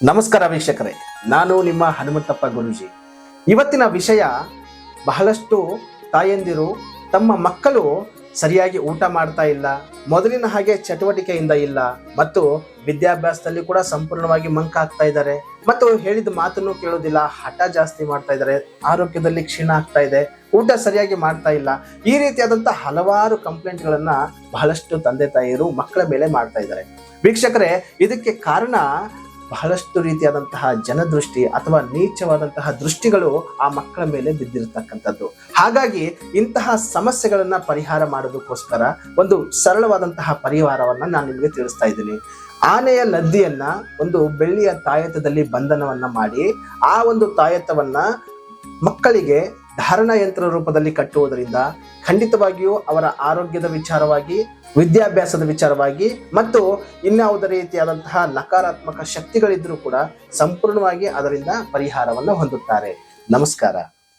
ನಮಸ್ಕಾರ ವೀಕ್ಷಕರೇ. ನಾನು ನಿಮ್ಮ ಹನುಮಂತಪ್ಪ ಗುರೂಜಿ. ಇವತ್ತಿನ ವಿಷಯ ಬಹಳಷ್ಟು ತಾಯಂದಿರು ತಮ್ಮ ಮಕ್ಕಳು ಸರಿಯಾಗಿ ಊಟ ಮಾಡ್ತಾ ಇಲ್ಲ, ಮೊದಲಿನ ಹಾಗೆ ಚಟುವಟಿಕೆಯಿಂದ ಇಲ್ಲ ಮತ್ತು ವಿದ್ಯಾಭ್ಯಾಸದಲ್ಲಿ ಕೂಡ ಸಂಪೂರ್ಣವಾಗಿ ಮಂಕಾಗ್ತಾ ಇದ್ದಾರೆ ಮತ್ತು ಹೇಳಿದ ಮಾತನ್ನು ಕೇಳೋದಿಲ್ಲ ಹಠ ಜಾಸ್ತಿ ಮಾಡ್ತಾ ಇದ್ದಾರೆ, ಆರೋಗ್ಯದಲ್ಲಿ ಕ್ಷೀಣ ಆಗ್ತಾ ಇದೆ, ಊಟ ಸರಿಯಾಗಿ ಮಾಡ್ತಾ ಇಲ್ಲ. ಈ ರೀತಿಯಾದಂಥ ಹಲವಾರು ಕಂಪ್ಲೇಂಟ್ಗಳನ್ನ ಬಹಳಷ್ಟು ತಂದೆ ತಾಯಿಯರು ಮಕ್ಕಳ ಮೇಲೆ ಮಾಡ್ತಾ ಇದ್ದಾರೆ. ವೀಕ್ಷಕರೇ, ಇದಕ್ಕೆ ಕಾರಣ ಬಹಳಷ್ಟು ರೀತಿಯಾದಂತಹ ಜನದೃಷ್ಟಿ ಅಥವಾ ನೀಚವಾದಂತಹ ದೃಷ್ಟಿಗಳು ಆ ಮಕ್ಕಳ ಮೇಲೆ ಬಿದ್ದಿರತಕ್ಕಂಥದ್ದು. ಹಾಗಾಗಿ ಇಂತಹ ಸಮಸ್ಯೆಗಳನ್ನ ಪರಿಹಾರ ಮಾಡೋದಕ್ಕೋಸ್ಕರ ಒಂದು ಸರಳವಾದಂತಹ ಪರಿಹಾರವನ್ನ ನಾನು ನಿಮಗೆ ತಿಳಿಸ್ತಾ ಇದ್ದೀನಿ. ಆನೆಯ ಲದ್ದಿಯನ್ನ ಒಂದು ಬೆಳ್ಳಿಯ ತಾಯತದಲ್ಲಿ ಬಂಧನವನ್ನ ಮಾಡಿ ಆ ಒಂದು ತಾಯತವನ್ನ ಮಕ್ಕಳಿಗೆ ಧಾರಣ ಯಂತ್ರ ರೂಪದಲ್ಲಿ ಕಟ್ಟುವುದರಿಂದ ಖಂಡಿತವಾಗಿಯೂ ಅವರ ಆರೋಗ್ಯದ ವಿಚಾರವಾಗಿ, ವಿದ್ಯಾಭ್ಯಾಸದ ವಿಚಾರವಾಗಿ ಮತ್ತು ಇನ್ಯಾವುದೇ ರೀತಿಯಾದಂತಹ ನಕಾರಾತ್ಮಕ ಶಕ್ತಿಗಳಿದ್ರೂ ಕೂಡ ಸಂಪೂರ್ಣವಾಗಿ ಅದರಿಂದ ಪರಿಹಾರವನ್ನು ಹೊಂದುತ್ತಾರೆ. ನಮಸ್ಕಾರ.